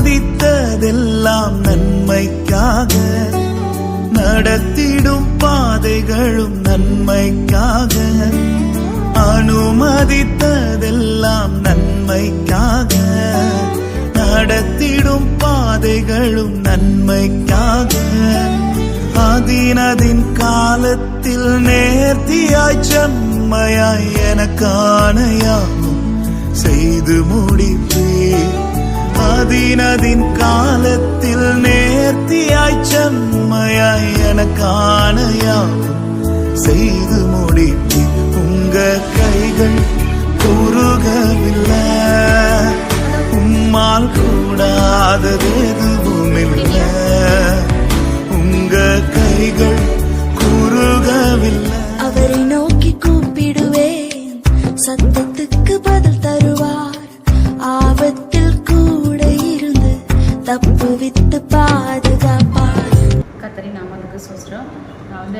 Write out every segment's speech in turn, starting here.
சாதித்ததெல்லாம் நன்மைக்காக நடத்திடும் பாதைகளும் நன்மைக்காக அனுமதித்ததெல்லாம் நன்மைக்காக நடத்திடும் பாதைகளும் நன்மைக்காக. அதினதின் காலத்தில் நேர்த்தியாய் செம்மையாய் எனக்கானையாகும் செய்து முடிப்பேன் அதினதின் காலத்தில் நேர்த்தியாய் செம்மையாய் எனக்கானையாகும் செய்து முடித்து உங்க கைகள் குறுகவில்லை. உம்மால் கூடாதது எதுவும் இல்லை உங்க கைகள்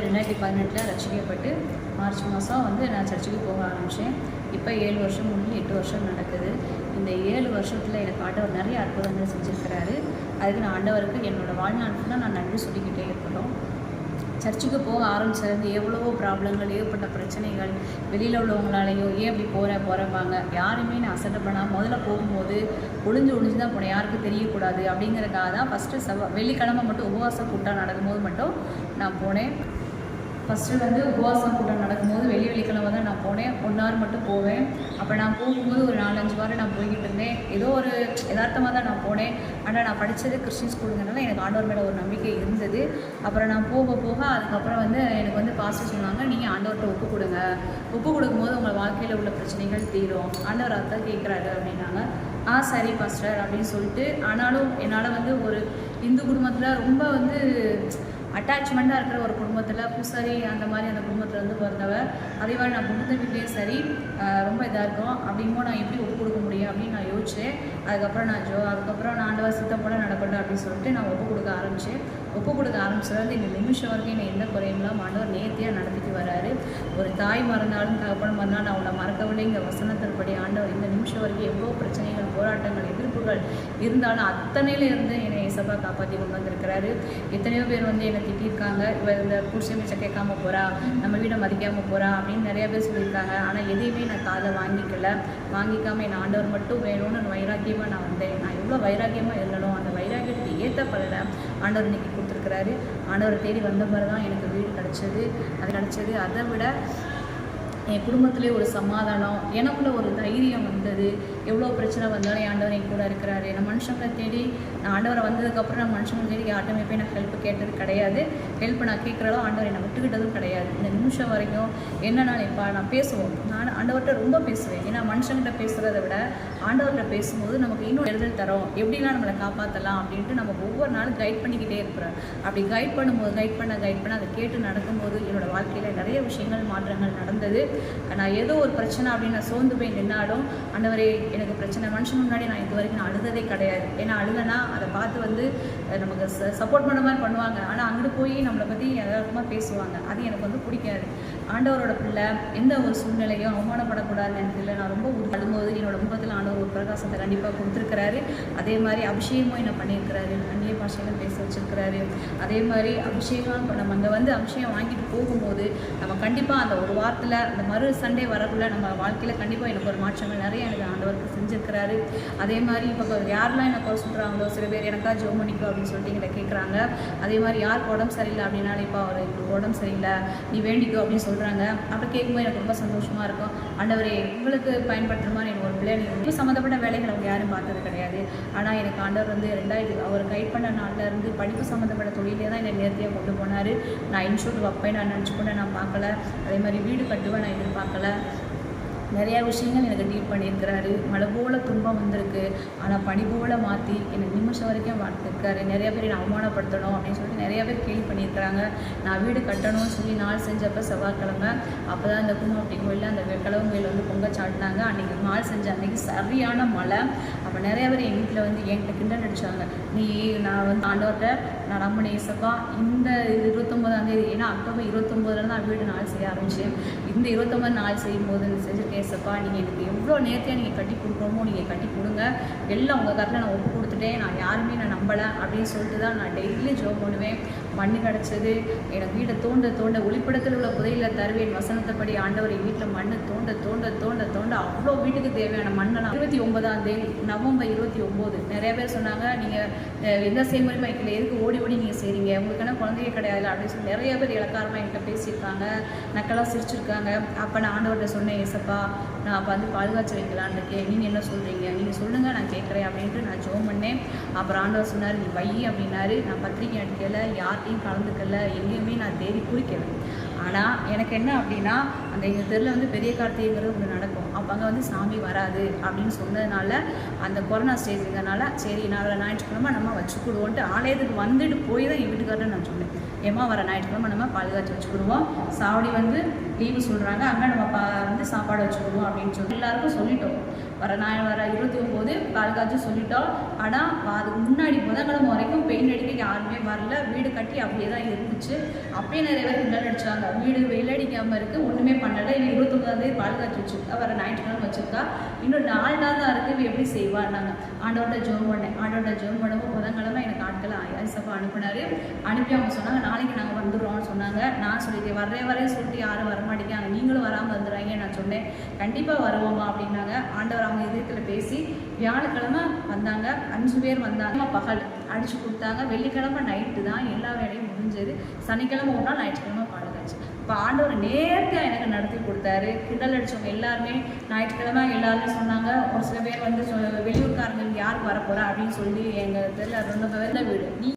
வந்து ரெண்டாயிரத்தி பதினெட்டில் ரசிக்கப்பட்டு மார்ச் மாதம் வந்து நான் சர்ச்சுக்கு போக ஆரம்பித்தேன் இப்போ ஏழு வருஷம் முடிஞ்சு எட்டு வருஷம் நடக்குது. இந்த ஏழு வருஷத்தில் எனக்கு ஆண்டவர் நிறைய அற்புதங்கள் செஞ்சுருக்கிறாரு. அதுக்கு நான் ஆண்டவருக்கு என்னோடய வாழ்நாள் ஃபுல்லாக நான் நன்றி சொல்லிக்கிட்டே இருக்கிறோம் சர்ச்சுக்கு போக ஆரம்பிச்சதுலேருந்து எவ்வளவோ ப்ராப்ளங்கள் ஏற்பட்ட பிரச்சனைகள் வெளியில் உள்ளவங்களாலேயோ ஏன் அப்படி போகிற போகிறப்பாங்க யாருமே நான் அசட்டை பண்ணால் முதல்ல போகும்போது ஒளிஞ்சு ஒளிஞ்சு தான் போனேன். யாருக்கும் தெரியக்கூடாது? அப்படிங்கிறக்காக தான் ஃபஸ்ட்டு செவ்வா வெள்ளிக்கிழமை மட்டும் உபவாச கூட்டம் நடக்கும்போது மட்டும் நான் போனேன். ஃபஸ்ட்டு வந்து உபவாசம் கூட்டம் நடக்கும்போது வெள்ளி வெள்ளிக்கிழமை தான் நான் போனேன். ஒன் ஹவர் மட்டும் போவேன். அப்போ நான் போகும்போது ஒரு நாலஞ்சு வாரம் நான் போய்கிட்டு இருந்தேன். ஏதோ ஒரு யதார்த்தமாக தான் நான் போனேன். ஆனால் நான் படித்தது கிறிஸ்டின் ஸ்கூலுங்கிறனால எனக்கு ஆண்டவர் மேலே ஒரு நம்பிக்கை இருந்தது. அப்புறம் நான் போக போக அதுக்கப்புறம் வந்து எனக்கு வந்து பாஸ்டர் சொன்னாங்க நீங்கள் ஆண்டவர்கிட்ட ஒப்பு கொடுங்க. ஒப்பு கொடுக்கும்போது உங்கள் வாழ்க்கையில் உள்ள பிரச்சனைகள் தீரும். ஆண்டவர் அதான் கேட்குறாரு அப்படின்னாங்க. ஆ சரி பாஸ்டர் அப்படின்னு சொல்லிட்டு ஆனாலும் என்னால் வந்து ஒரு இந்து குடும்பத்தில் ரொம்ப வந்து அட்டாச்மெண்ட்டாக இருக்கிற ஒரு குடும்பத்தில் பூசாரி அந்த மாதிரி அந்த குடும்பத்தில் வந்து பிறந்தவ அதே மாதிரி நான் குடும்பத்தை வீட்லேயும் சரி ரொம்ப இதாக இருக்கும். அப்படிங்கும்போது நான் எப்படி ஒப்பு கொடுக்க முடியும் அப்படின்னு நான் யோசிச்சேன். அதுக்கப்புறம் நான் ஜோ அதுக்கப்புறம் நான் ஆண்டவர் சித்தம் போல நடக்கட்டும் அப்படின்னு சொல்லிட்டு நான் ஒப்பு கொடுக்க ஆரம்பித்தேன் ஒப்பு கொடுக்க ஆரம்பிச்சதுலேருந்து இந்த நிமிஷம் வரைக்கும் என்னை எந்த குறையும் இல்லாமல் ஆண்டவர் நேர்த்தியாக நடத்திட்டு வராரு. ஒரு தாய் மறந்தாலும் தகப்பன் மறந்தால் நான் உன்னை மறக்கவில்லை. இந்த வசனத்தின்படி ஆண்டவர் இந்த நிமிஷம் வரைக்கும் எவ்வளோ பிரச்சனைகள் போராட்டங்கள் எதிர்ப்புகள் இருந்தாலும் அத்தனையில இருந்து என்னை காப்பாற்றி கொண்டு வந்திருக்கிறாரு. எத்தனையோ பேர் வந்து என்னை திட்டியிருக்காங்க. இவ இந்த புருஷன் மிச்சம் கேட்காம போகிறா நம்ம வீடை மதிக்காமல் போகிறா அப்படின்னு நிறைய பேர் சொல்லியிருக்காங்க. ஆனால் எதையுமே நான் காதை வாங்கிக்கல. வாங்கிக்காமல் என் ஆண்டவர் மட்டும் வேணும்னு வைராக்கியமாக நான் வந்தேன். நான் எவ்வளோ வைராக்கியமாக இருந்தனோ அந்த வைராக்கியத்துக்கு ஏற்ற பலனை ஆண்டவர் இன்னைக்கு கொடுத்துருக்குறாரு. ஆண்டவர் தேடி வந்த மாதிரி தான் எனக்கு வீடு கிடச்சது. அது கிடச்சது. அதை விட என் குடும்பத்திலே ஒரு சமாதானம் எனக்குள்ள ஒரு தைரியம் வந்தது. எவ்வளோ பிரச்சனை வந்தாலும் ஆண்டவர் என் கூட இருக்கிறாரு. நான் மனுஷங்களை தேடி நான் ஆண்டவரை வந்ததுக்கப்புறம் நான் மனுஷங்களை தேடி யார்ட்டுமே போய் நான் ஹெல்ப் கேட்டது கிடையாது. ஹெல்ப் நான் கேட்குறதோ ஆண்டவர் என்னை விட்டுக்கிட்டதும் கிடையாது. இந்த நிமிஷம் வரைக்கும் என்ன இப்போ நான் பேசுவோம். நான் ஆண்டவர்கிட்ட ரொம்ப பேசுவேன். ஏன்னா மனுஷங்கிட்ட பேசுகிறத விட ஆண்டவர்கிட்ட பேசும்போது நமக்கு இன்னும் எழுதல் தரோம். எப்படிலாம் நம்மளை காப்பாற்றலாம் அப்படின்ட்டு நம்ம ஒவ்வொரு நாளும் கைட் பண்ணிக்கிட்டே இருக்கிறோம். அப்படி கைட் பண்ணும்போது கைட் பண்ண கைட் பண்ண அதை கேட்டு நடக்கும்போது என்னோடய வாழ்க்கையில் நிறைய விஷயங்கள் மாற்றங்கள் நடந்தது. நான் ஏதோ ஒரு பிரச்சனை அப்படின்னு நான் சோர்ந்து போய் நின்னாலும் ஆண்டவரே எனக்கு பிரச்சனை மனுஷன் முன்னாடி நான் இது வரைக்கும் நான் அழுததே கிடையாது. ஏன்னா அழுதனா அதை பார்த்து வந்து நமக்கு சப்போர்ட் பண்ண மாதிரி பண்ணுவாங்க. ஆனால் அங்கிட்டு போய் நம்மளை பற்றி யதார்த்தமாக பேசுவாங்க. அது எனக்கு வந்து பிடிக்காது. ஆண்டவரோட பிள்ளை எந்த ஒரு சூழ்நிலையும் அவமானப்படக்கூடாதுன்னு எனக்கு இல்லை நான் ரொம்ப உருவாடும்போது என்னோட முகத்தில் ஆண்டவர் ஒரு பிரகாசத்தை கண்டிப்பாக கொடுத்துருக்கிறாரு. அதே மாதிரி அபிஷேகமும் என்ன பண்ணியிருக்கிறாரு. அந்நிய பாஷையில் பேச வச்சிருக்கிறாரு. அதே மாதிரி அபிஷேகம் இப்போ நம்ம அங்கே வந்து அபிஷேகம் வாங்கிட்டு போகும்போது நம்ம கண்டிப்பாக அந்த ஒரு வாரத்தில் அந்த மறு சண்டே வரக்குள்ள நம்ம வாழ்க்கையில் கண்டிப்பாக எனக்கு ஒரு மாற்றங்கள் நிறைய எனக்கு ஆண்டவருக்கு செஞ்சுருக்கிறாரு. அதே மாதிரி இப்போ யாரெல்லாம் எனக்கு குறை சொல்கிறாங்களோ சில பேர் எனக்கா ஜோ பண்ணிக்கோ அப்படின்னு சொல்லிட்டு எங்களை கேட்குறாங்க அதே மாதிரி யாருக்கு உடம்பு சரியில்லை அப்படின்னாலும் இப்போ அவர் எங்களுக்கு உடம்பு சரியில்லை. நீ வேண்டிக்கோ அப்படின்னு சொல்லிட்டு சொல்கிறாங்க அப்படி கேட்கும்போது எனக்கு ரொம்ப சந்தோஷமாக இருக்கும். ஆண்டவரே உங்களுக்கு பயன்படுத்துகிற மாதிரி எனக்கு ஒரு பிள்ளைங்க நீங்கள் சம்மந்தப்பட்ட வேலைகள் அவங்க யாரும் பார்த்தது கிடையாது. ஆனால் எனக்கு ஆண்டவர் வந்து ரெண்டாயிரத்தி அவர் கைட் பண்ண நாள்ல இருந்து படிப்பு சம்மந்தப்பட்ட தொழிலே தான் என்னை நேர்த்தியாக கொண்டு போனார். நான் இன்ஷூட் வைப்பேன் நான் நினச்சி கூட நான் பார்க்கல. அதே மாதிரி வீடு கட்டுவேன் நான் எதிர்பார்க்கல. நிறையா விஷயங்கள் எனக்கு டீல் பண்ணியிருக்கிறாரு. மழை போல துன்பம் வந்திருக்கு. ஆனால் பனி போல மாற்றி எனக்கு நிமிஷம் வரைக்கும் வாழ்த்துருக்காரு. நிறைய பேர் என்னை அவமானப்படுத்தணும் அப்படின்னு சொல்லிட்டு நிறைய பேர் கேள்வி பண்ணியிருக்கிறாங்க. நான் வீடு கட்டணும்னு சொல்லி நாள் செஞ்சப்போ செவ்வாய்க்கிழமை அப்போ தான் இந்த கும்மாப்பட்டி கோயிலில் அந்த கிழவன் கோயில் வந்து பொங்க சாட்டினாங்க. அன்றைக்கி நாள் செஞ்ச அன்றைக்கி சரியான மழை. அப்போ நிறைய பேர் எங்கள் வீட்டில் வந்து என்கிட்ட கிண்டல் அடித்தாங்க நீ நான் வந்து ஆண்டவர்கிட்ட நான் நம்பினேன் ஏசப்பா இந்த இது இருபத்தொம்போதாம் தேதி ஏன்னா அக்டோபர் இருபத்தொம்போதுல தான் வீடு நாள் செய்ய ஆரம்பிச்சேன் இந்த இருபத்தொம்பது நாள் செய்யும் போது செஞ்சுருக்கேன் ஏசப்பா நீங்கள் எனக்கு எவ்வளோ நேரத்தையாக நீங்கள் கட்டி கொடுக்கணுமோ நீங்கள் கட்டி கொடுங்க. எல்லாம் உங்கள் கருத்தில் நான் ஒப்பு கொடுத்துட்டேன். நான் யாருமே நான் நம்பலை அப்படின்னு சொல்லிட்டு தான் நான் டெய்லியும் ஜோ பண்ணுவேன். மண்ணு கிடச்சது எனக்கு வீட்டை தோண்ட தோண்ட ஒளிப்படத்தில் உள்ள புதையில தருவேன் வசனத்தைப்படி ஆண்டவர் என் வீட்டில் மண்ணு தோண்ட தோண்ட தோண்ட தோண்ட அவ்வளோ வீட்டுக்கு தேவையான மண்ணெல்லாம். இருபத்தி ஒன்பதாம் தேதி நவம்பர் இருபத்தி ஒம்பது நிறைய பேர் சொன்னாங்க நீங்கள் எந்த செய்முறை மைக்கில் எதுக்கு ஓடி ஓடி நீங்கள் செய்கிறீங்க உங்களுக்கு என்ன குழந்தையே கிடையாது அப்படின்னு சொல்லி நிறைய பேர் இலக்காரமாக என்கிட்ட பேசியிருக்காங்க. நக்கலாக சிரிச்சிருக்காங்க. அப்போ நான் ஆண்டவர்கிட்ட சொன்னேன் ஏசப்பா நான் அப்போ வந்து பாதுகாத்து வைக்கலான்னு இருக்கேன். நீங்கள் என்ன சொல்கிறீங்க நீங்கள் சொல்லுங்கள் நான் கேட்குறேன் அப்படின்ட்டு நான் ஜோம் பண்ணேன். அப்புறம் ஆண்டவர் சொன்னார் நீ வை அப்படின்னாரு. நான் பத்திரிக்கை அடிக்கையில் யார்கிட்ட யார்கிட்டையும் கலந்துக்கல எங்கேயுமே நான் தேடி குறிக்கலை ஆனால் எனக்கு என்ன அப்படின்னா அந்த எங்கள் தெருவில் வந்து பெரிய கார்த்திகைங்கிறது ஒன்று நடக்கும். அப்போ அங்கே வந்து சாமி வராது அப்படின்னு சொன்னதுனால அந்த கொரோனா ஸ்டேஜுங்கிறனால சரி நாளை ஞாயிற்றுக்கிழமை நம்ம வச்சுக்கிடுவோன்ட்டு ஆலயத்துக்கு வந்துட்டு போய் தான் என் நான் சொன்னேன். ஏமா வர ஞாயிற்றுக்கிழமை நம்ம பாதுகாத்து வச்சுக்கிடுவோம். சாவடி வந்து லீவு சொல்கிறாங்க அங்கே நம்ம பா வந்து சாப்பாடு வச்சுக்கிடுவோம் அப்படின்னு சொல்லி எல்லாருக்கும் சொல்லிட்டோம். வர நாள் வர இருபத்தி ஒம்பது பாதுகாத்து சொல்லிட்டோம். ஆனால் அதுக்கு முன்னாடி புதன்கிழமை வரைக்கும் பெயிண்ட் அடிக்க யாருமே வரல. வீடு கட்டி அப்படியே தான் இருந்துச்சு. அப்படியே நிறைய பேர் கிண்டல் அடித்தாங்க வீடு வெயில் அடிக்காமல் இருக்குது ஒன்றுமே பண்ணலை. இவன் இருபத்தொம்பதாந்தேதி பாதுகாத்து வச்சுருக்கா. வர ஞாயிற்றுக்கிழமை வச்சுருக்கா. இன்னும் நாலு நாள் தான் இருக்குது இவ எப்படி செய்வான்னாங்க. ஆண்டவர்கிட்ட ஜோம் பண்ணேன். ஆண்டவர்கிட்ட ஜோம் பண்ணவும் புதன்கிழமை எனக்கு ஆட்களை ஐசப்பா அனுப்பினார். அனுப்பி அவங்க சொன்னாங்க நாளைக்கு நாங்கள் வந்துடுறோம்னு சொன்னாங்க. நான் சொல்லிட்டேன் வரே வரையும் சொல்லிட்டு யாரும் வரமாட்டேங்காங்க நீங்களும் வராமல் வந்துடுறாங்க நான் சொன்னேன். கண்டிப்பாக வருவோமா அப்படின்னாங்க. ஆண்டவர் அவங்க இதயத்தில் பேசி வியாழக்கிழமை வந்தாங்க. அஞ்சு பேர் வந்தாங்க. பகல் அடிச்சு கொடுத்தாங்க. வெள்ளிக்கிழமை நைட்டு தான் எல்லா வேலையும் முடிஞ்சது. சனிக்கிழமை ஒரு நாள் ஞாயிற்றுக்கிழமை பாடுகாச்சு இப்போ ஆண்டவர் நேர்த்தியாக எனக்கு நடத்தி கொடுத்தாரு. கிண்டல் அடிச்சவங்க எல்லாருமே ஞாயிற்றுக்கிழமை எல்லாருமே சொன்னாங்க ஒரு சில பேர் வந்து வெளியூர்காரங்க யார் வரப்போகிறா அப்படின்னு சொல்லி எங்கள் தெரியல ரெண்டு பேர்ல வீடு. நீ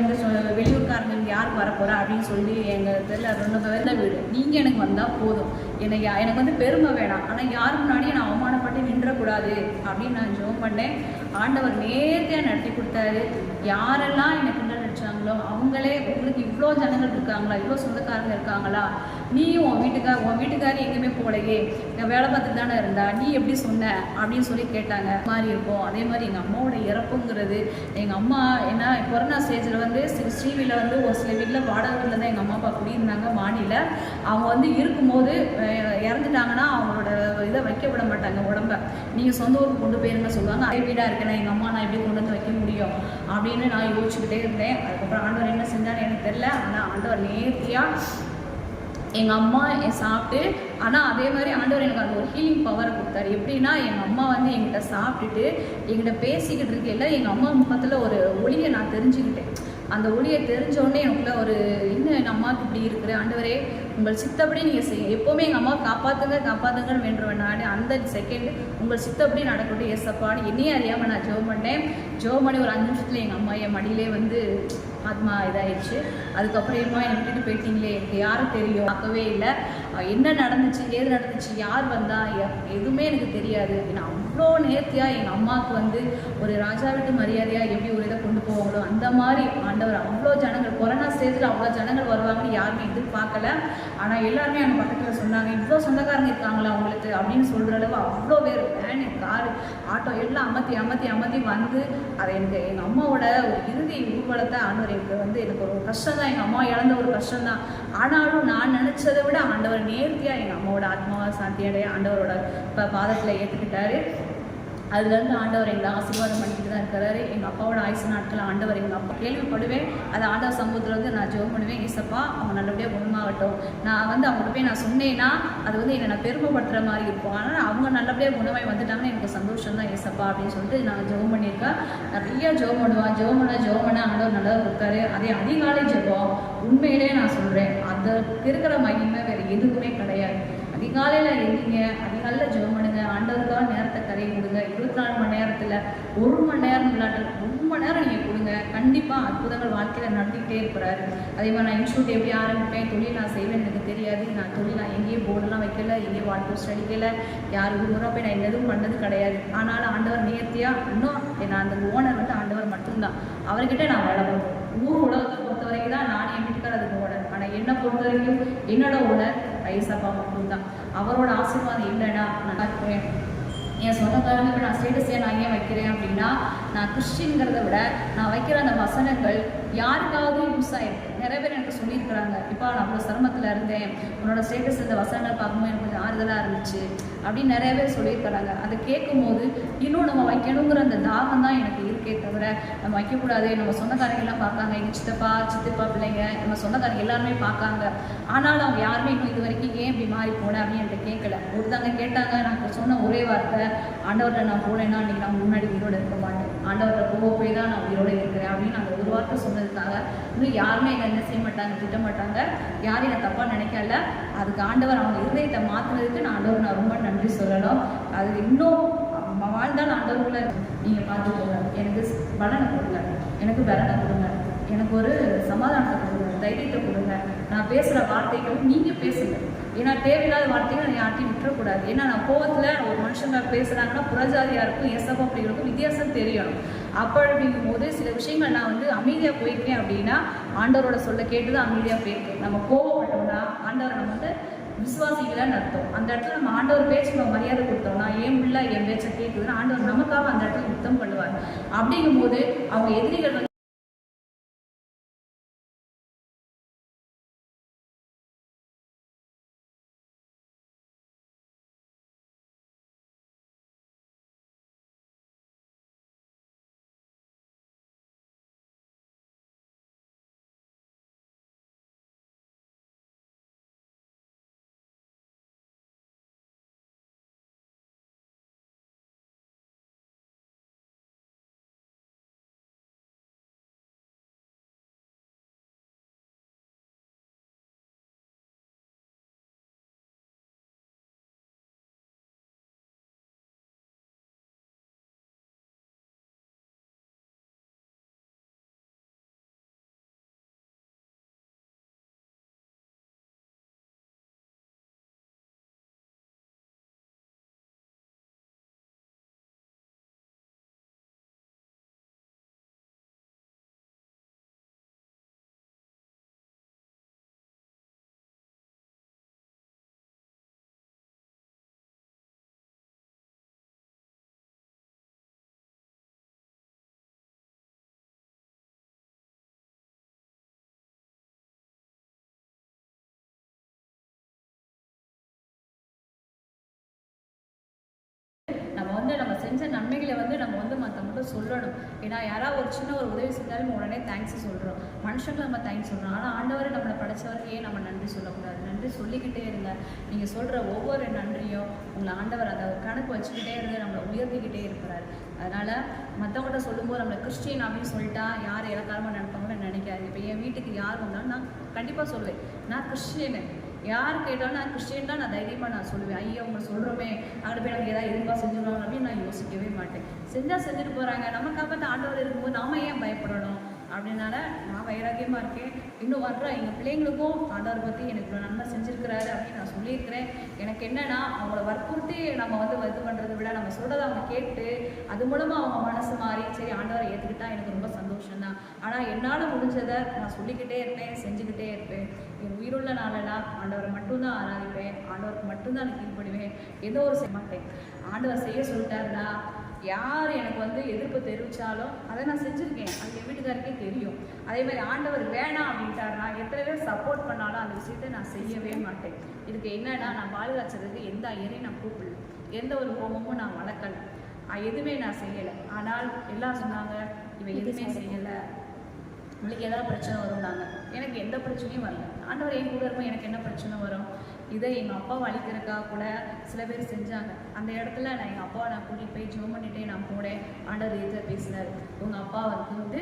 வெளியூர்காரங்க யாருக்கு வரப்போறா அப்படின்னு சொல்லி எங்கள் தெரியல ரெண்டு பேர்ல வீடு? நீங்கள் எனக்கு வந்தால் போதும். என்னை யா- எனக்கு வந்து பெருமை வேணாம். ஆனால் யார் முன்னாடியும் நான் அவமானப்பட்டு நின்றக்கூடாது அப்படின்னு நான் ஜோம் பண்ணேன். ஆண்டவர் நேர்த்தியாக நடத்தி கொடுத்தாரு. யாரெல்லாம் எனக்கு கிண்டல் அவங்களே உங்களுக்கு இவ்வளோ ஜனங்கள் இருக்காங்களா இவ்வளோ சொந்தக்காரங்க இருக்காங்களா? நீயும் உன் வீட்டுக்கார் உன் வீட்டுக்காரி எங்கேயுமே போகலையே. நான் வேலை பார்த்துட்டு தானே இருந்தா? நீ எப்படி சொன்ன? அப்படின்னு சொல்லி கேட்டாங்க. மாதிரி இருக்கும். அதே மாதிரி எங்கள் அம்மாவோட இறப்புங்கிறது எங்கள் அம்மா என்ன கொரோனா ஸ்டேஜில் வந்து ஸ்ரீவியில் ஸ்ரீவில வந்து ஒரு சில வீட்டில் வாடகை வீட்டில் தான் எங்கள் அம்மா அப்பா குடியிருந்தாங்க மாடியில். அவங்க வந்து இருக்கும்போது இறந்துட்டாங்கன்னா அவங்களோட இதை வைக்க விட மாட்டாங்க உடம்ப. நீங்கள் சொந்த ஊருக்கு கொண்டு போயிருங்க சொல்லுவாங்க. அதே வீடாக இருக்கேன்? எங்கள் அம்மா நான் எப்படி கொண்டு வந்து வைக்க முடியும்? அப்படின்னு நான் யோசிச்சுக்கிட்டே இருந்தேன். அதுக்கப்புறம் ஆண்டவர் என்ன செஞ்சான்னு எனக்கு தெரில ஆனால் ஆண்டவர் நேர்த்தியாக எங்கள் அம்மா எ- சாப்பிட்டு ஆனால் அதே மாதிரி ஆண்டவர் எனக்கு அந்த ஒரு ஹீலிங் பவரை கொடுத்தாரு. எப்படின்னா எங்கள் அம்மா வந்து என்கிட்ட சாப்பிட்டுட்டு என்கிட்ட பேசிக்கிட்டு இருக்கையில எங்கள் அம்மா முகத்தில் ஒரு ஒளியை நான் தெரிஞ்சுக்கிட்டேன். அந்த ஒளியை தெரிஞ்சோடனே எனக்குள்ள ஒரு என்ன என் அம்மாவுக்கு இப்படி இருக்கிற? ஆண்டவரே உங்கள் சித்தப்படி நீங்கள் செய்ய எப்போவுமே எங்கள் அம்மா காப்பாற்றுங்க காப்பாற்றுங்கன்னு வேண்டுவேன் நான் அந்த செகண்ட் உங்கள் சித்தப்படி நடக்கட்டும் ஏசப்பான்னு என்னையும் அறியாமல் நான் ஜெபம் பண்ணேன். ஜெபம் பண்ணி ஒரு அஞ்சு நிமிஷத்தில் எங்கள் அம்மா என் மடியிலே வந்து ஆத்மா இதாகிருச்சு அதுக்கப்புறம் என்னமா என்னை விட்டுட்டு போயிட்டீங்களே எனக்கு யாரும் தெரியும்? பார்க்கவே இல்லை. என்ன நடந்துச்சு? ஏது நடந்துச்சு? யார் வந்தா? எதுவுமே எனக்கு தெரியாது. நான் அவ்வளோ நேர்த்தியாக எங்கள் அம்மாவுக்கு வந்து ஒரு ராஜா வீட்டு மரியாதையாக எப்படி ஒரு இதை கொண்டு போவாங்களோ அந்த மாதிரி ஆண்டவர் அவ்வளோ ஜனங்கள் கொரோனா ஸ்டேஜில் அவ்வளோ ஜனங்கள் வருவாங்கன்னு யாருமே எதிர்பார்க்கல. ஆனால் எல்லாருமே அந்த பக்கத்தில் சொன்னாங்க இவ்வளோ சொந்தக்காரங்க இருக்காங்களா அவங்களுக்கு அப்படின்னு சொல்கிற அளவு அவ்வளோ பேர் வேனு காரு ஆட்டோ எல்லாம் அமர்த்தி அமர்த்தி அமர்த்தி வந்து அதை எனக்கு எங்கள் அம்மாவோட ஒரு இறுதி ஊர்வலத்தை ஆண்டவர் எனக்கு வந்து எனக்கு ஒரு கஷ்டம் தான் எங்கள் அம்மா இழந்த ஒரு கஷ்டம் தான் ஆனாலும் நான் நினச்சதை விட ஆண்டவர் நேர்த்தியாக எங்கள் அம்மாவோட ஆத்மாவை சாந்தியடைய ஆண்டவரோட பாதத்தில் ஏற்றுக்கிட்டாரு அதுலேருந்து ஆண்டவர் எங்களை ஆசீர்வாதம் பண்ணிட்டு தான் இருக்கிறாரு எங்கள் அப்பாவோட ஆயுசு நாட்கள் ஆண்டவர் எங்கள் அப்பா கேள்விப்படுவேன். அது ஆண்டவர் சமூகத்தில் வந்து நான் ஜோம் பண்ணுவேன். இசப்பா அவங்க நல்லபடியாக குணமாகட்டும். நான் வந்து அவங்கள்ட்ட போய் நான் சொன்னேன்னா அது வந்து என்னை நான் பெருமைப்படுத்துகிற மாதிரி இருக்கும். ஆனால் அவங்க நல்லபடியாக குணமாய் வந்துட்டாங்கன்னா எனக்கு சந்தோஷம் தான் இசப்பா அப்படின்னு சொல்லிட்டு நான் ஜோம் பண்ணியிருக்கேன். நிறைய ஜோம் பண்ணுவான். ஜோம் பண்ண ஜோம் பண்ண ஆண்டவர் நல்லா கொடுத்தாரு அதே அதிகாலை ஜெபம் உண்மையிலே நான் சொல்கிறேன் அதற்கு இருக்கிற மகிமை வேறு எதுவுமே கிடையாது. அதிகாலையில் எழுதிங்க அதிகாலையில் ஜெபம் பண்ணுங்க ஆண்டவருக்காக நேரத்தை கரையை கொடுங்க. இருபத்தி நாலு மணி நேரத்தில் ஒரு மணி நேரம் விளையாட்டு ரொம்ப நேரம் நீங்கள் கொடுங்க. கண்டிப்பாக அற்புதங்கள் வாழ்க்கையில் நடந்துக்கிட்டே இருக்கிறாரு அதே மாதிரி நான் இன்ஸ்டியூட் எப்படி ஆரம்பிப்பேன் தொழில் நான் செய்வேன் எனக்கு தெரியாது. நான் தொழில் நான் எங்கேயும் போர்டெல்லாம் வைக்கல எங்கேயும் வால் போஸ்ட் அடிக்கல. யார் ஊராக போய் நான் என்ன எதுவும் பண்ணது கிடையாது. ஆனாலும் ஆண்டவர் நேர்த்தியாக இன்னும் நான் அந்த ஓனர் வந்து ஆண்டவர் மட்டும்தான். அவர்கிட்ட நான் வேலை ஊர் உலகத்தை பொறுத்த வரைக்கும் தான் நான் என் வீட்டுக்கார அதுக்கு ஓனர். ஆனால் என்னை பொறுத்த வரைக்கும் என்னோட ஓனர் ஐசப்பா அவரோட ஆசீர்வாதம் இல்லைன்னா நான் இருப்பேன் என் சொந்தக்காரங்க இப்போ நான் ஸ்டேட்டஸே நான் ஏன் வைக்கிறேன் அப்படின்னா நான் கிறிஸ்டின்கிறத விட நான் வைக்கிற அந்த வசனங்கள் யாருக்காவது யூஸ் ஆயிருக்கு. நிறைய பேர் எனக்கு சொல்லியிருக்கிறாங்க. இப்போ நான் அவ்வளோ சிரமத்தில் இருந்தேன். உன்னோட ஸ்டேட்டஸ் இந்த வசனங்கள் பார்க்கும்போது எனக்கு கொஞ்சம் ஆறுதலாக இருந்துச்சு அப்படின்னு நிறைய பேர் சொல்லியிருக்கிறாங்க. அதை கேட்கும்போது இன்னும் நம்ம வைக்கணுங்கிற அந்த தாகம் தான் எனக்கு இருக்கே தவிர நம்ம வைக்கக்கூடாது. நம்ம சொந்தக்காரங்க எல்லாம் பார்க்காங்க. எங்கள் சித்தப்பா சித்தப்பா பிள்ளைங்க நம்ம சொந்தக்காரங்க எல்லாருமே பார்க்காங்க. ஆனாலும் அவங்க யாருமே இன்னும் இது வரைக்கும் ஏன் இப்படி மாறி போனேன் அப்படின்னு என்கிட்ட கேட்கல. ஒருத்தவங்க கேட்டாங்க நான் சொன்ன ஒரே வார்த்தை ஆண்டவர்கிட்ட நான் போனேன்னா இன்றைக்கி நான் முன்னாடி உயிரோடு இருக்க மாட்டேன் ஆண்டவர்கிட்ட போக போய் தான் நான் உயிரோடு இருக்கிறேன். அப்படின்னு அந்த ஒரு வார்த்தை சொன்னதுக்காக இன்னும் யாருமே என்னை என்ன செய்ய மாட்டாங்க திட்ட மாட்டாங்க. யாரும் என்னை தப்பாக நினைக்கல. அதுக்கு ஆண்டவர் அவங்க இருதயத்தை மாற்றினதுக்கு நான் ஆண்டவர் நான் ரொம்ப நன்றி சொல்லணும். அது இன்னும் ம- வாழ்ந்தால் ஆண்டவர்களை நீங்கள் பார்த்துக்கோங்க. எனக்கு பலனை கொடுங்க. எனக்கு பலனை கொடுங்க. எனக்கு ஒரு சமாதானத்தை கொடுங்க. தைரியத்தை கொடுங்க. நான் பேசுகிற வார்த்தைகளும் நீங்கள் பேசுங்க. ஏன்னா தேவையில்லாத வார்த்தைகள் நான் யார்ட்டையும் விட்டுறக்கூடாது. ஏன்னா நான் கோவத்தில் ஒரு மனுஷங்க பேசுகிறாங்கன்னா புறஜாதியாருக்கும் எசப்பா அப்படிங்கிறதுக்கும் வித்தியாசம் தெரியணும். அப்போ அப்படிங்கும் போது சில விஷயங்கள் நான் வந்து அமைதியாக போயிருக்கேன் அப்படின்னா ஆண்டவரோட சொல்ல கேட்டு தான் அமைதியாக போயிருக்கேன் நம்ம கோவப்பட்டோம்னா ஆண்டவர் நம்ம வந்து விசுவாசிகளை நடத்தும். அந்த இடத்துல நம்ம ஆண்டவர் பேச்சு நம்ம மரியாதை கொடுத்தோம்னா ஏன் பிள்ளை என் பேச்சை கேட்குதுன்னு ஆண்டவர் நமக்காக அந்த இடத்துல யுத்தம் பண்ணுவார். அப்படிங்கும்போது அவங்க எதிரிகள் செஞ்ச நன்மைகளை வந்து நம்ம வந்து மற்றவங்கள்ட்ட சொல்லணும். ஏன்னா யாராவது ஒரு சின்ன ஒரு உதவி செஞ்சாலும் உடனே தேங்க்ஸ் சொல்கிறோம் மனுஷங்களை நம்ம தேங்க்ஸ் சொல்கிறோம் ஆனால் ஆண்டவரை நம்மளை படைச்சவருக்கு ஏன் நம்ம நன்றி சொல்லக்கூடாது? நன்றி சொல்லிக்கிட்டே இருங்க. நீங்கள் சொல்கிற ஒவ்வொரு நன்றியும் உங்களை ஆண்டவர் அதை கணக்கு வச்சுக்கிட்டே இருந்து நம்மளை உயர்த்திக்கிட்டே இருக்கிறார். அதனால் மற்றவங்கள்ட்ட சொல்லும்போது நம்மளை கிறிஸ்டின் அப்படின்னு சொல்லிட்டா யார் இலக்காரமாக நினைப்பாங்கன்னு நினைக்காது இப்போ என் வீட்டுக்கு யார் வந்தாலும் நான் கண்டிப்பாக சொல்லுவேன் நான் கிறிஸ்டியனு. யார் கேட்டாலும் நான் கிறிஸ்டியன் தான் நான் தைரியமாக நான் சொல்லுவேன். ஐயோ அவங்க சொல்கிறோமே அங்கே போய் நமக்கு ஏதாவது எதுவாக செஞ்சுருவாங்க அப்படின்னு நான் யோசிக்கவே மாட்டேன். செஞ்சால் செஞ்சுட்டு போகிறாங்க நமக்காக தான் ஆண்டவர் இருக்கும்போது நாம ஏன் பயப்படணும்? அப்படின்னால நான் வைராக்கியமாக இருக்கேன். இன்னும் வர்ற எங்கள் பிள்ளைங்களுக்கும் ஆண்டவர் பற்றி எனக்கு இவ்வளோ நன்மை செஞ்சுருக்கிறாரு அப்படின்னு நான் சொல்லியிருக்கிறேன். எனக்கு என்னென்னா அவங்கள வற்புறுத்தி நம்ம வந்து இது பண்ணுறதை விட நம்ம சொல்கிறத அவங்க கேட்டு அது மூலமாக அவங்க மனசு மாறி சரி ஆண்டவரை ஏற்றுக்கிட்டா எனக்கு ரொம்ப சந்தோஷம் தான் ஆனால் என்னால் முடிஞ்சதை நான் சொல்லிக்கிட்டே இருப்பேன் செஞ்சுக்கிட்டே இருப்பேன். என் உயிருள்ள நாளெல்லாம் ஆண்டவரை மட்டும்தான் ஆராதிப்பேன். ஆண்டவருக்கு மட்டும்தான் நான் கீழ்ப்படுவேன். ஏதோ ஒரு செய்ய மாட்டேன். ஆண்டவர் செய்ய சொல்லிட்டாருன்னா யார் எனக்கு வந்து எதிர்ப்பு தெரிவித்தாலும் அதை நான் செஞ்சுருக்கேன். அது என் வீட்டுக்காருக்கே தெரியும். அதே மாதிரி ஆண்டவர் வேணாம் அப்படின்ட்டாருனா எத்தனை பேர் சப்போர்ட் பண்ணாலும் அந்த விஷயத்தை நான் செய்யவே மாட்டேன். இதுக்கு என்னன்னா நான் பாதுகாச்சதுக்கு எந்த ஐயரையும் நான் கூப்பிடல. எந்த ஒரு ஹோமமும் நான் வளர்க்கல. எதுவுமே நான் செய்யலை. ஆனால் எல்லாம் சொன்னாங்க இவன் எதுவுமே செய்யலை. உங்களுக்கு ஏதாவது பிரச்சனை வரும்னாங்க. எனக்கு எந்த பிரச்சனையும் வரல. ஆண்டவர் என் கூட இருக்கும் எனக்கு என்ன பிரச்சனை வரும்? இதை எங்கள் அப்பா அழிக்கிறக்கா கூட சில பேர் செஞ்சாங்க. அந்த இடத்துல நான் எங்கள் அப்பாவை நான் கூட்டிகிட்டு போய் ஜோம் பண்ணிட்டே நான் போனேன். ஆண்டர் இதை பேசினார். உங்கள் அப்பா வந்து வந்து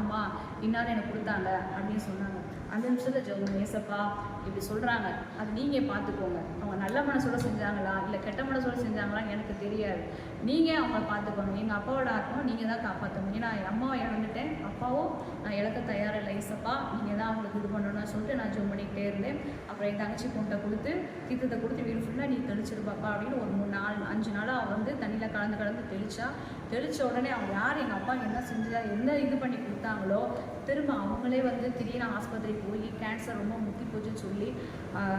அம்மா இன்னார் எனக்கு கொடுத்தாங்க அப்படின்னு சொன்னாங்க. அந்த நிமிஷத்தில் ஜோம் ஏசப்பா இப்படி சொல்கிறாங்க அது நீங்கள் பார்த்துக்கோங்க. அவங்க நல்ல மனசோட செஞ்சாங்களா? இல்லை கெட்ட மனசோட செஞ்சாங்களான்னு எனக்கு தெரியாது. நீங்கள் அவங்கள பார்த்துக்கணும் எங்கள் அப்பாவோட ஆத்மா நீங்கள் தான் காப்பாற்றணும் ஏன்னா என் அம்மாவை இழந்துட்டேன். அப்பாவும் நான் இழக்க தயாரில்லை ஏசப்பா நீங்கள் தான் அவங்களுக்கு இது பண்ணணும்னு சொல்லிட்டு நான் ஜூம் பண்ணிக்கிட்டே இருந்தேன். அப்புறம் என் தங்கச்சி பொண்ணை கொடுத்து தீர்த்தத்தை கொடுத்து வீடு ஃபுல்லாக நீ தெளிச்சிருப்பாப்பா அப்படின்னு ஒரு மூணு நாலு அஞ்சு நாளாக அவள் வந்து தண்ணியில் கலந்து கலந்து தெளிச்சா. தெளித்த உடனே அவங்க யார்? எங்கள் அப்பா என்ன செஞ்சா என்ன இது பண்ணி கொடுத்தாங்களோ திரும்ப அவங்களே வந்து திடீர்னு ஆஸ்பத்திரி போய் கேன்சர் ரொம்ப முத்தி போச்சுன்னு சொல்லி சொல்லி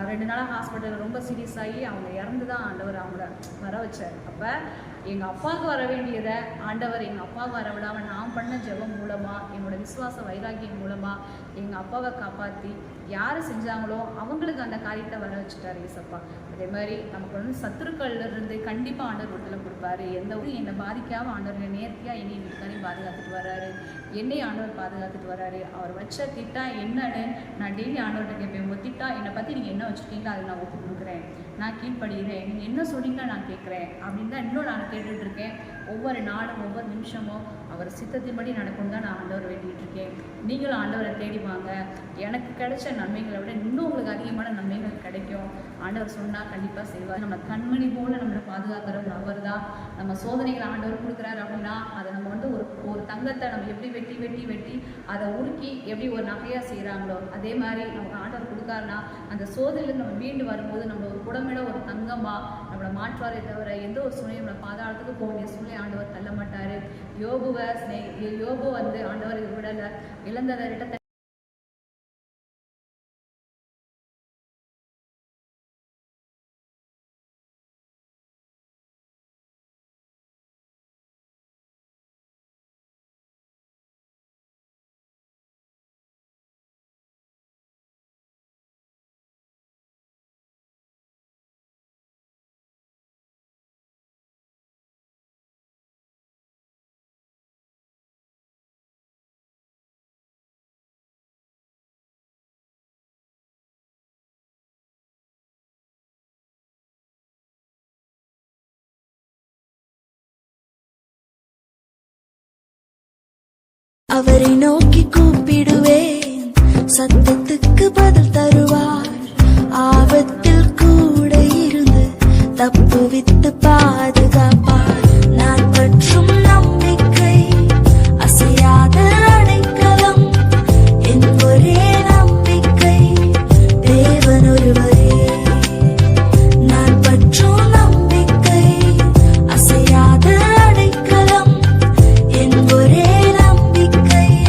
ரெண்டு நாளாக ஹாஸ்பிட்டலில் ரொம்ப சீரியஸ் ஆகி அவங்க இறந்து தான் ஆண்டவர் அவங்கள வர வச்சார். அப்போ எங்கள் அப்பாவுக்கு வர வேண்டியதை ஆண்டவர் எங்கள் அப்பாவுக்கு வரவிடாமல் நான் பண்ண ஜெபம் மூலமாக என்னோட விசுவாச வைராகியம் மூலமாக எங்கள் அப்பாவை காப்பாற்றி யார் செஞ்சாங்களோ அவங்களுக்கு அந்த காரியத்தை வர வச்சுட்டாரு ஏசப்பா அதே மாதிரி நமக்கு வந்து சத்துருக்கள்ல இருந்து கண்டிப்பாக ஆண்டவர் விடுதலை கொடுப்பாரு. எந்த ஒரு என்னை பாதிக்காமல் ஆண்டவர் நேர்த்தியாக என்னை வீட்டுக்காரையும் பாதுகாத்துட்டு வர்றாரு என்னை ஆண்டவர் பாதுகாத்துட்டு வராரு. அவர் வச்ச திட்டா என்னன்னு நான் டெய்லி ஆண்டவர்கிட்ட கேட்பேன். உங்கள் திட்டா என்னை பற்றி நீங்கள் என்ன வச்சுருக்கீங்களோ அதை நான் ஒப்பு கொடுக்குறேன். நான் கீழ்ப்படுகிறேன் நீங்கள் என்ன சொன்னீங்களோ நான் கேட்குறேன். அப்படின்னு தான் இன்னும் நான் கேட்டுட்ருக்கேன். ஒவ்வொரு நாளும் ஒவ்வொரு நிமிஷமும் அவர் சித்தத்தின்படி நடக்கும் தான் நான் ஆண்டவர் வேண்டிகிட்டு இருக்கேன் நீங்களும் ஆண்டவரை தேடி வாங்க. எனக்கு கிடைச்ச நன்மைகளை விட இன்னும் உங்களுக்கு அதிகமான நன்மைகள் கிடைக்கும். ஆண்டவர் சொன்னால் கண்டிப்பாக செய்வார். நம்ம கண்மணி போல் நம்மளை பாதுகாக்கிறவர் அவர் தான் நம்ம சோதனைகளை ஆண்டவர் கொடுக்குறாரு அப்படின்னா அதை நம்ம வந்து ஒரு ஒரு தங்கத்தை நம்ம எப்படி வெட்டி வெட்டி வெட்டி அதை உருக்கி எப்படி ஒரு நகையாக செய்கிறாங்களோ அதே மாதிரி நமக்கு கொடுக்காருன்னா அந்த சோதனையிலேருந்து நம்ம மீண்டு வரும்போது நம்ம ஒரு குடமிட ஒரு தங்கமாக நம்மளை மாற்றுவாரே தவிர எந்த ஒரு சூழ்நிலையும் நம்மளை பாதாளத்துக்கு போக வேண்டிய சூழ்நிலை ஆண்டவர் தள்ள மாட்டார் யோபுவை ஸ்னே யோபு வந்து ஆண்டவர் விடலை இழந்ததை அவரை நோக்கி கூப்பிடுவேன். சத்தத்துக்கு பதில் தருவார். ஆபத்தில் கூட இருந்து தப்பு வித்து பாதுகா